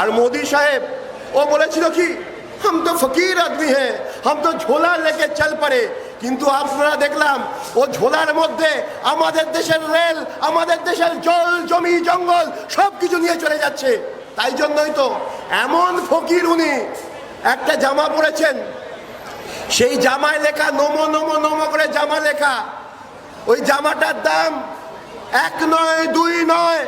আর মোদি সাহেব, ও বলেছিল কি হাম তো ফকির আদমি হ্যাঁ হাম তো ঝোলা লেগে চল পড়ে। কিন্তু আপনারা দেখলাম, ও ঝোলার মধ্যে আমাদের দেশের রেল, আমাদের দেশের জল, জমি, জঙ্গল সব কিছু নিয়ে চলে যাচ্ছে। তাই জন্যই তো এমন ফকির উনি। একটা জামা পরেছেন, সেই জামায় লেখা নমো নমো নমো করে জামা লেখা। ওই জামাটার দাম এক নয়, দুই নয়।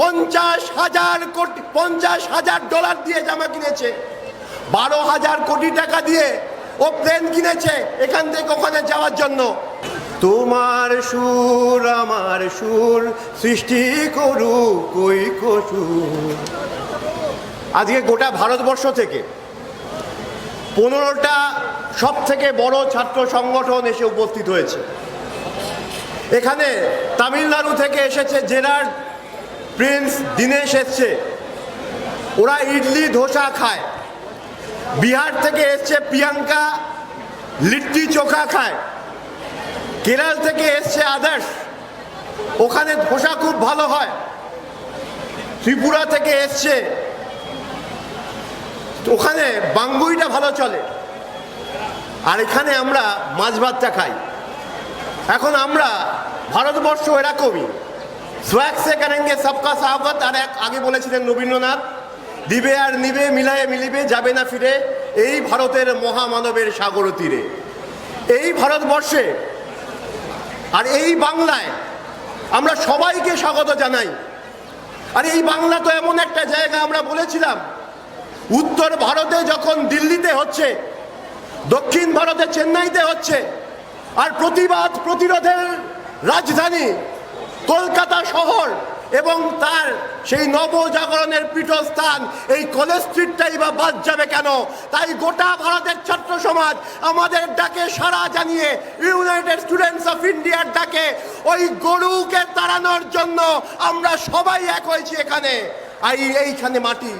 পঞ্চাশ হাজার কোটি, পঞ্চাশ হাজার ডলার দিয়ে জামা কিনেছে। বারো হাজার কোটি টাকা দিয়ে ও প্লেন কিনেছে এখান থেকে ওখানে যাওয়ার জন্য। তোমার সুর আমার সুর, সৃষ্টি করুক কই কসুর। আজকে গোটা ভারতবর্ষ থেকে পনেরোটা সব থেকে বড় ছাত্র সংগঠন এসে উপস্থিত হয়েছে। এখানে তামিলনাড়ু থেকে এসেছে জেরার্ড প্রিন্স দিনেশ এসছে। ওরা ইডলি, ধোসা খায়। বিহার থেকে এসছে প্রিয়াঙ্কা, লিট্টি চোখা খায়। কেরাল থেকে এসছে আদার্স ওখানে ধোসা খুব ভালো হয়। ত্রিপুরা থেকে এসছে। ওখানে বাঙ্গুইটা ভালো চলে। আর এখানে আমরা মাছ ভাতটা খাই। এখন আমরা ভারতবর্ষ এরকমই। সোয়াক সে করেঙ্গে সবকা সাহবত আর এক আগে বলেছিলেন রবীন্দ্রনাথ দিবে আর নিবে মিলায়ে মিলিবে যাবে না ফিরে এই ভারতের মহামানবের সাগর তীরে এই ভারতবর্ষে আর এই বাংলায় আমরা সবাইকে স্বাগত জানাই। আর এই বাংলা তো এমন একটা জায়গা আমরা বলেছিলাম। উত্তর ভারতে যখন দিল্লিতে হচ্ছে, দক্ষিণ ভারতে চেন্নাইতে হচ্ছে, আর প্রতিবাদ প্রতিরোধের রাজধানী কলকাতা শহর এবং তার সেই নবজাগরণের পীঠস্থান, এই কলেজ স্ট্রিটটাই বা বাদ যাবে কেন? তাই গোটা ভারতের ছাত্র সমাজ আমাদের ডাকে সাড়া জানিয়ে ইউনাইটেড স্টুডেন্টস অফ ইন্ডিয়ার ডাকে ওই গরুকে তাড়ানোর জন্য আমরা সবাই এক হয়েছি এখানে। এই এইখানে মাটি।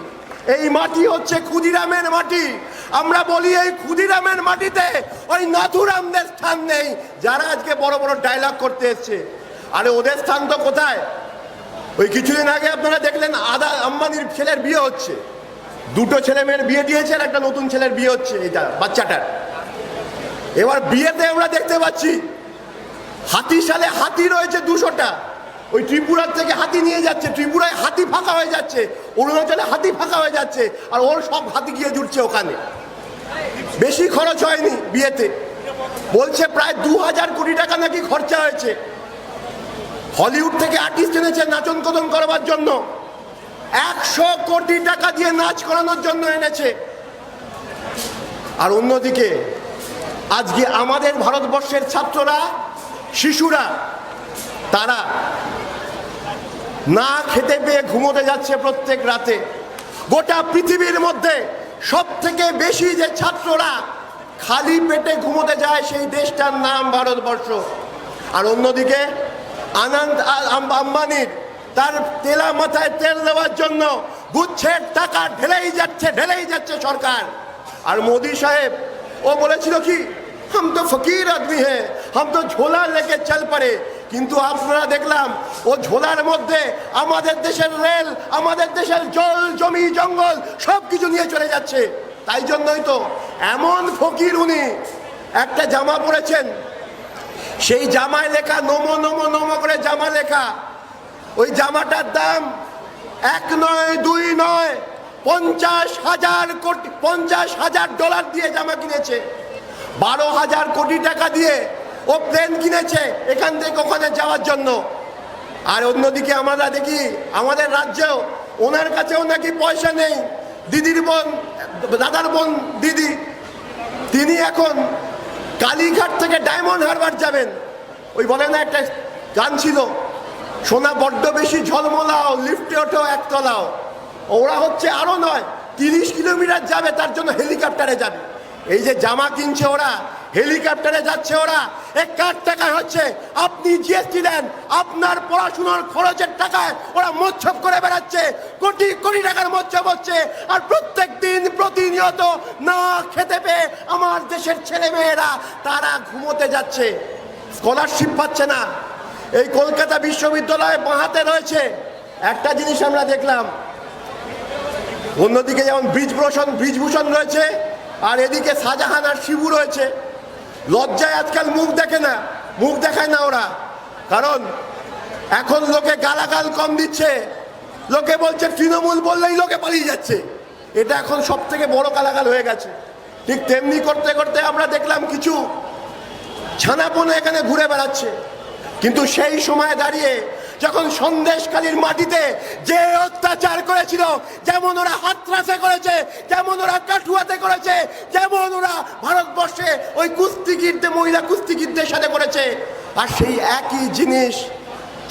এই মাটি হচ্ছে ক্ষুদিরামের মাটি। আমরা বলি এই ক্ষুদিরামের মাটিতে ওই নাথুরামদের স্থান নেই, যারা আজকে বড় বড় ডায়লগ করতে এসছে। আরে ওদের স্থান তো কোথায়? ওই কিছুদিন আগে আপনারা দেখলেন আদা আম্বানির ছেলের বিয়ে হচ্ছে। দুটো ছেলে মেয়ের বিয়ে দিয়েছে আর একটা নতুন ছেলের বিয়ে হচ্ছে এটা, বাচ্চাটার। এবার বিয়েতে আমরা দেখতে পাচ্ছি, হাতি সালে হাতি রয়েছে দুশোটা। ওই ত্রিপুরার থেকে হাতি নিয়ে যাচ্ছে, ত্রিপুরায় হাতি ফাঁকা হয়ে যাচ্ছে, অরুণাচলে হাতি ফাঁকা হয়ে যাচ্ছে, আর ওর সব হাতি গিয়ে জুটছে ওখানে। বেশি খরচ হয়নি বিয়েতে। বলছে প্রায় দু হাজার কোটি টাকা নাকি খরচা হয়েছে। হলিউড থেকে আর্টিস্ট এনেছে নাচন কদন করবার জন্য। একশো কোটি টাকা দিয়ে নাচ করানোর জন্য এনেছে। আর অন্যদিকে, আজকে আমাদের ভারতবর্ষের ছাত্ররা, শিশুরা, তারা না খেতে পেয়ে ঘুমোতে যাচ্ছে প্রত্যেক রাতে। গোটা পৃথিবীর মধ্যে সব থেকে বেশি যে ছাত্ররা খালি পেটে ঘুমোতে যায় সেই দেশটার নাম ভারতবর্ষ। আর অন্যদিকে আনন্দ আম্বানির তার তেলা মাথায় তেল দেওয়ার জন্য গুচ্ছের টাকা ঢেলেই যাচ্ছে ঢেলেই যাচ্ছে সরকার। আর মোদি সাহেব, ও বলেছিল কি, হাম তো ফকির আদমি হ্যাঁ হাম তো ঝোলা লেগে চল পড়ে। কিন্তু আপনারা দেখলাম, ও ঝোলার মধ্যে আমাদের দেশের রেল, আমাদের দেশের জল, জমি, জঙ্গল সব কিছু নিয়ে চলে যাচ্ছে। তাই জন্যই তো এমন ফকির উনি। একটা জামা পরেছেন সেই জামায় লেখা, নমো নমো নমো করে জামা লেখা। ওই জামাটার দাম এক নয়, দুই নয়, পঞ্চাশ হাজার কোটি, পঞ্চাশ হাজার ডলার দিয়ে জামা কিনেছে। বারো হাজার কোটি টাকা দিয়ে ও প্লেন কিনেছে এখান থেকে ওখানে যাওয়ার জন্য। আর অন্যদিকে আমরা দেখি, আমাদের রাজ্যেও ওনার কাছেও নাকি পয়সা নেই। দিদির বোন, দাদার বোন, দিদি, তিনি এখন কালীঘাট থেকে ডায়মন্ড হারবার যাবেন। ওই বলে না, একটা গান ছিল, সোনা বড্ড বেশি ঝলমলাও, লিফটে ওঠো একতলাও। ওরা হচ্ছে আরও নয়, তিরিশ কিলোমিটার যাবে, তার জন্য হেলিকপ্টারে যাবে। এই যে জামা কিনছে ওরা হেলিকপ্টারে যাচ্ছে ওরা। এক কার টাকায় হচ্ছে, আপনি জিএসটি দেন, আপনার পড়াশোনার খরচের টাকায় ওরা মোচ্ছব করে বেড়াচ্ছে, কোটি কোটি টাকার মোচ্ছব হচ্ছে, আর প্রত্যেক দিন প্রতিনিয়ত না খেতে পেয়ে আমার দেশের ছেলে মেয়েরা তারা ঘুমোতে যাচ্ছে। স্কলারশিপ পাচ্ছে না। এই কলকাতা বিশ্ববিদ্যালয়ে বাঁহাতে রয়েছে। একটা জিনিস আমরা দেখলাম, অন্যদিকে যেমন ব্রিজভূষণ ব্রিজভূষণ রয়েছে, আর এদিকে শাহজাহান আর শিবু রয়েছে। লজ্জায় আজকাল মুখ দেখে না, মুখ দেখায় না ওরা। কারণ এখন লোকে গালাগাল কম দিচ্ছে, লোকে বলছে তৃণমূল বললেই লোকে পালিয়ে যাচ্ছে। এটা এখন সব থেকে বড় গালাগাল হয়ে গেছে। ঠিক তেমনি করতে করতে আমরা দেখলাম কিছু ছানাপোনা এখানে ঘুরে বেড়াচ্ছে। কিন্তু সেই সময় দাঁড়িয়ে যখন সন্দেশকালীর মাটিতে যে অত্যাচার করেছিল, যেমন ওরা হাতরাসে করেছে, যেমন ওরা কাঠুয়াতে করেছে, যেমন ওরা ভারতবর্ষে ওই কুস্তিগিরদের, মহিলা কুস্তিগিরদের সাথে করেছে, আর সেই একই জিনিস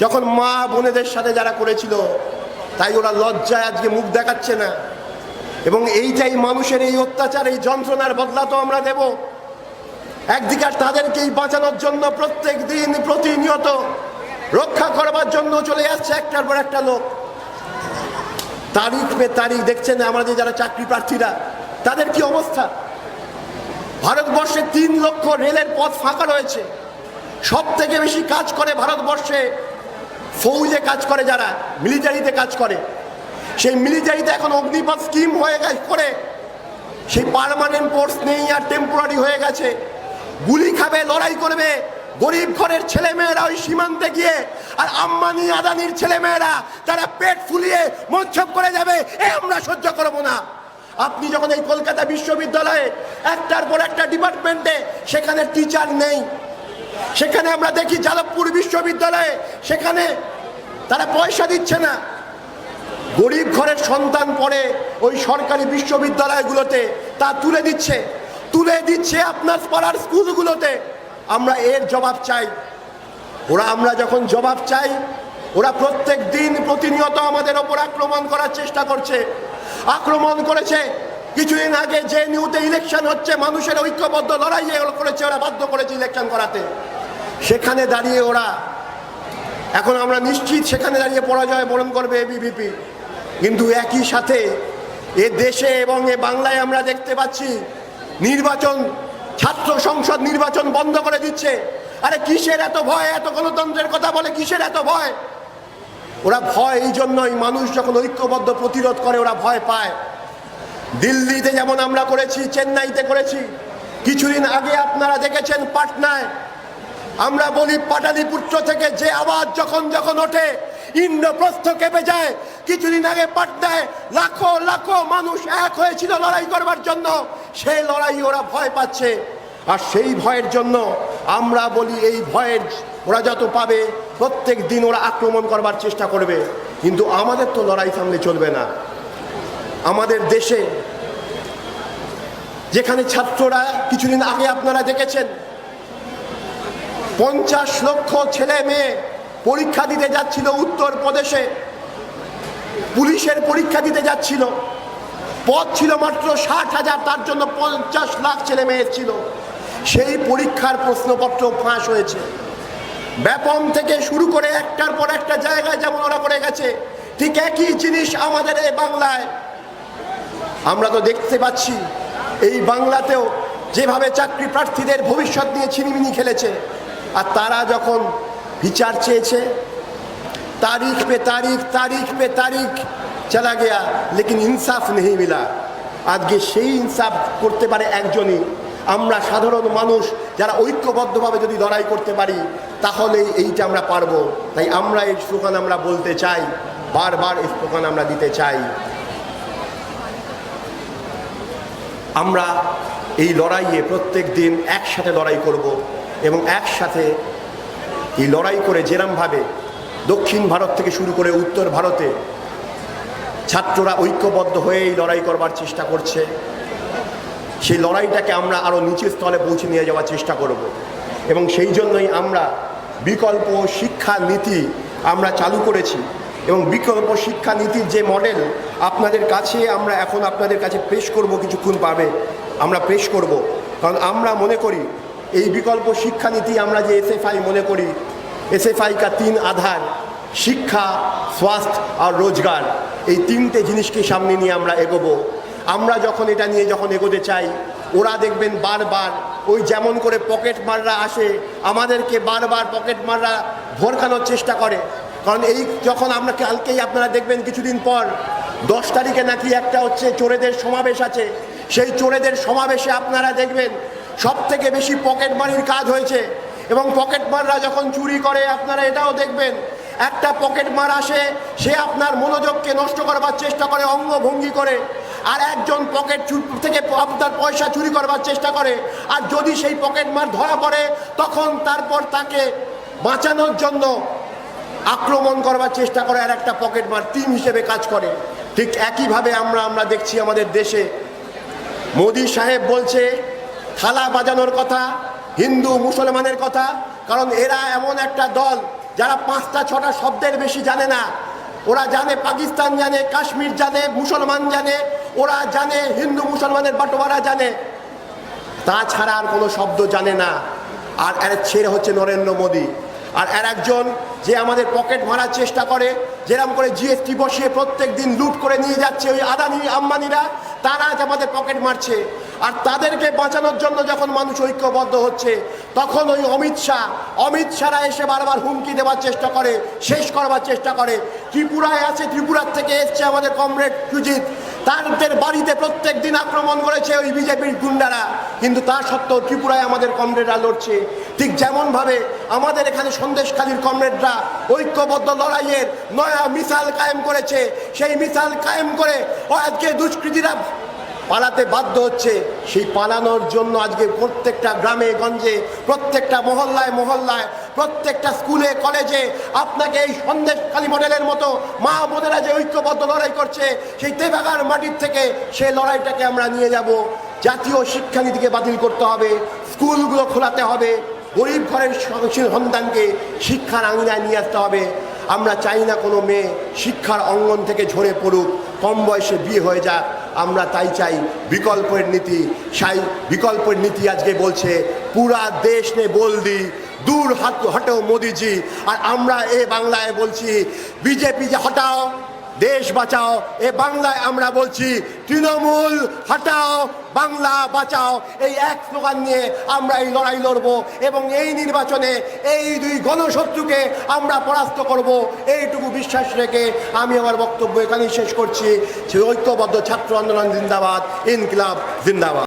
যখন মা বোনেদের সাথে যারা করেছিল, তাই ওরা লজ্জায় আজকে মুখ দেখাচ্ছে না। এবং এইটাই মানুষের এই অত্যাচার, এই যন্ত্রণার বদলা তো আমরা দেবো। একদিকে তাদেরকেই বাঁচানোর জন্য প্রত্যেক দিন প্রতিনিয়ত রক্ষা করবার জন্য চলে যাচ্ছে একটার পর একটা লোক। তারিখ পে তারিখ দেখছেন আমাদের যারা চাকরি প্রার্থীরা, তাদের কি অবস্থা? ভারতবর্ষে তিন লক্ষ রেলের পথ ফাঁকা রয়েছে। সব থেকে বেশি কাজ করে ভারতবর্ষে ফৌজে কাজ করে যারা, মিলিটারিতে কাজ করে। সেই মিলিটারিতে এখন অগ্নিপথ স্কিম হয়ে গেছে করে। সেই পার্মানেন্ট কোর্স নেই আর টেম্পোরারি হয়ে গেছে। গুলি খাবে, লড়াই করবে। গরিব ঘরের ছেলেমেয়েরা ওই সীমান্তে গিয়ে আর আম্বানি আদানির ছেলেমেয়েরা তারা পেট ফুলিয়ে মঞ্চপ করে যাবে, এ আমরা সহ্য করব না। আপনি যখন এই কলকাতা বিশ্ববিদ্যালয়ে একটার পর একটা ডিপার্টমেন্টে সেখানে টিচার নেই, সেখানে আমরা দেখি যাদবপুর বিশ্ববিদ্যালয়ে সেখানে তারা পয়সা দিচ্ছে না। গরিব ঘরের সন্তান পড়ে ওই সরকারি বিশ্ববিদ্যালয়গুলোতে তা তুলে দিচ্ছে তুলে দিচ্ছে আপনার পাড়ার স্কুলগুলোতে। আমরা এর জবাব চাই। ওরা আমরা যখন জবাব চাই, ওরা প্রত্যেক দিন প্রতিনিয়ত আমাদের ওপর আক্রমণ করার চেষ্টা করছে। আক্রমণ করেছে। কিছুদিন আগে যে নিউতে ইলেকশন হচ্ছে, মানুষের ঐক্যবদ্ধ লড়াই করেছে, ওরা বাধ্য করেছে ইলেকশন করাতে। সেখানে দাঁড়িয়ে ওরা, এখন আমরা নিশ্চিত সেখানে দাঁড়িয়ে পরাজয় বরণ করবে এবিভিপি কিন্তু একই সাথে এ দেশে এবং এ বাংলায় আমরা দেখতে পাচ্ছি, নির্বাচন ছাত্র সংসদ নির্বাচন বন্ধ করে দিচ্ছে। আরে কিসের এত ভয়? এত গণতন্ত্রের কথা বলে কিসের এত ভয়? ওরা ভয় এই জন্যই মানুষ যখন ঐক্যবদ্ধ প্রতিরোধ করে, ওরা ভয় পায়। দিল্লিতে যেমন আমরা করেছি, চেন্নাইতে করেছি। কিছুদিন আগে আপনারা দেখেছেন পাটনায়। আমরা বলি পাটালিপুত্র থেকে যে আওয়াজ যখন যখন ওঠে ইন্দ্রপ্রস্থ কেঁপে যায়। কিছুদিন আগে পাটনায় লাখো লাখো মানুষ এক হয়েছিল লড়াই করবার জন্য। সেই লড়াই ওরা ভয় পাচ্ছে। আর সেই ভয়ের জন্য আমরা বলি এই ভয়ের ওরা যত পাবে, প্রত্যেক দিন ওরা আক্রমণ করবার চেষ্টা করবে। কিন্তু আমাদের তো লড়াই সামনে চলবে না। আমাদের দেশে যেখানে ছাত্ররা কিছুদিন আগে আপনারা দেখেছেন, পঞ্চাশ লক্ষ ছেলে মেয়ে পরীক্ষা দিতে যাচ্ছিল উত্তর প্রদেশে। পুলিশের পরীক্ষা দিতে যাচ্ছিল। পদ ছিল মাত্র ষাট হাজার, তার জন্য পঞ্চাশ লাখ ছেলে মেয়ে ছিল। সেই পরীক্ষার প্রশ্নপত্র ফাঁস হয়েছে। ব্যাপম থেকে শুরু করে একটার পর একটা জায়গায় যেমন ওরা করে গেছে, ঠিক একই জিনিস আমাদের এই বাংলায়। আমরা তো দেখতে পাচ্ছি, এই বাংলাতেও যেভাবে চাকরি প্রার্থীদের ভবিষ্যৎ নিয়ে ছিনিমিনি খেলেছে, আর তারা যখন বিচার চেয়েছে तारीख पे तारीख तारीख पे तारीख चला गया लेकिन इंसाफ नहीं मिला আজকে সেই ইনসাফ করতে পারে একজনই আমরা সাধারণ মানুষ যারা ঐক্যবদ্ধভাবে যদি লড়াই করতে পারি তাহলে এইটা আমরা পারবো তাই আমরা এই স্লোগান আমরা বলতে চাই বারবার এই স্লোগান আমরা দিতে চাই আমরা এই লড়াইয়ে প্রত্যেক দিন একসাথে লড়াই করব এবং একসাথে এই লড়াই করে যেরমভাবে দক্ষিণ ভারত থেকে শুরু করে উত্তর ভারতে ছাত্ররা ঐক্যবদ্ধ হয়ে এই লড়াই করবার চেষ্টা করছে, সেই লড়াইটাকে আমরা আরও নিচের স্থলে পৌঁছে নিয়ে যাওয়ার চেষ্টা করব এবং সেই জন্যই আমরা বিকল্প শিক্ষা নীতি আমরা চালু করেছি এবং বিকল্প শিক্ষা নীতির যে মডেল আপনাদের কাছে আমরা এখন আপনাদের কাছে পেশ করব কিছুক্ষণ পাবে আমরা পেশ করব। কারণ আমরা মনে করি এই বিকল্প শিক্ষানীতি আমরা যে এসএফআই মনে করি এসএফআই কা তিন আধার, শিক্ষা, স্বাস্থ্য আর রোজগার, এই তিনটে জিনিসকে সামনে নিয়ে আমরা এগোবো। আমরা যখন এটা নিয়ে যখন এগোতে চাই, ওরা দেখবেন বারবার ওই যেমন করে পকেট মাররা আসে, আমাদেরকে বারবার পকেট মাররা ভরকানোর চেষ্টা করে। কারণ এই যখন আমরা কালকেই আপনারা দেখবেন কিছুদিন পর, দশ তারিখে নাকি একটা হচ্ছে চোরেদের সমাবেশ আছে। সেই চোরেদের সমাবেশে আপনারা দেখবেন সব থেকে বেশি পকেট মারির কাজ হয়েছে। এবং পকেট মাররা যখন চুরি করে, আপনারা এটাও দেখবেন, একটা পকেট মার আসে, সে আপনার মনোযোগকে নষ্ট করবার চেষ্টা করে, অঙ্গভঙ্গি করে, আর একজন পকেট থেকে আপনার পয়সা চুরি করবার চেষ্টা করে, আর যদি সেই পকেট মার ধরা পড়ে, তখন তারপর তাকে বাঁচানোর জন্য আক্রমণ করবার চেষ্টা করে, আর একটা পকেট মার টিম হিসেবে কাজ করে। ঠিক একইভাবে আমরা আমরা দেখছি আমাদের দেশে। মোদি সাহেব বলছে থালা বাজানোর কথা, হিন্দু, মুসলমানের কথা, কারণ এরা এমন একটা দল যারা পাঁচটা, ছটা শব্দের বেশি জানে না। ওরা জানে পাকিস্তান জানে, কাশ্মীর জানে, মুসলমান জানে, ওরা জানে, হিন্দু, মুসলমানের বাটোয়ারা জানে। তাছাড়া আর কোনো শব্দ জানে না। আর এর ছেড়ে হচ্ছে নরেন্দ্র মোদী। আর এর একজন যে আমাদের পকেট মারার চেষ্টা করে যেরকম করে জিএসটি বসিয়ে প্রত্যেক দিন লুট করে নিয়ে যাচ্ছে ওই আদানি, আম্বানিরা, তারা আমাদের পকেট মারছে। আর তাদেরকে বাঁচানোর জন্য যখন মানুষ ঐক্যবদ্ধ হচ্ছে, তখন ওই অমিত শাহ, অমিত শাহরা এসে বারবার হুমকি দেওয়ার চেষ্টা করে, শেষ করবার চেষ্টা করে। ত্রিপুরায় আছে, ত্রিপুরার থেকে এসছে আমাদের কমরেড সুজিত। তাদের বাড়িতে প্রত্যেক দিন আক্রমণ করেছে ওই বিজেপির গুন্ডারা। কিন্তু তা সত্ত্বেও ত্রিপুরায় আমাদের কমরেডরা লড়ছে। ঠিক যেমনভাবে আমাদের এখানে সন্দেশখালীর কমরেডরা ঐক্যবদ্ধ লড়াইয়ের নয়া মিসাল কায়েম করেছে। সেই মিসাল কায়েম করে আজকে দুষ্কৃতীরা পালাতে বাধ্য হচ্ছে। সেই পালানোর জন্য আজকে প্রত্যেকটা গ্রামে, গঞ্জে, প্রত্যেকটা মহল্লায় মহল্লায়, প্রত্যেকটা স্কুলে, কলেজে আপনাকে এই সন্দেশখালী মডেলের মতো মা বোনেরা যে ঐক্যবদ্ধ লড়াই করছে, সেই তেবাগার মাটির থেকে সেই লড়াইটাকে আমরা নিয়ে যাব। জাতীয় শিক্ষানীতিকে বাতিল করতে হবে, স্কুলগুলো খোলাতে হবে, গরিব ঘরের সন্তানকে শিক্ষার আঙিনায় নিয়ে আসতে হবে। আমরা চাই না কোনো মেয়ে শিক্ষার অঙ্গন থেকে ঝরে পড়ুক, কম বয়সে বিয়ে হয়ে যাক। আমরা তাই চাই বিকল্পের নীতি, সাই বিকল্পের নীতি আজকে বলছে, পুরা দেশ নে বলদি, দূর হাত হটো মোদিজি। আর আমরা এ বাংলায় বলছি, বিজেপি যে হটাও দেশ বাঁচাও। এ বাংলায় আমরা বলছি, তৃণমূল হাটাও, বাংলা বাঁচাও। এই এক স্লোগান নিয়ে আমরা এই লড়াই লড়ব এবং এই নির্বাচনে এই দুই গণশত্রুকে আমরা পরাস্ত করব। এইটুকু বিশ্বাস রেখে আমি আমার বক্তব্য এখানেই শেষ করছি। ঐক্যবদ্ধ ছাত্র আন্দোলন জিন্দাবাদ, ইনকিলাব জিন্দাবাদ।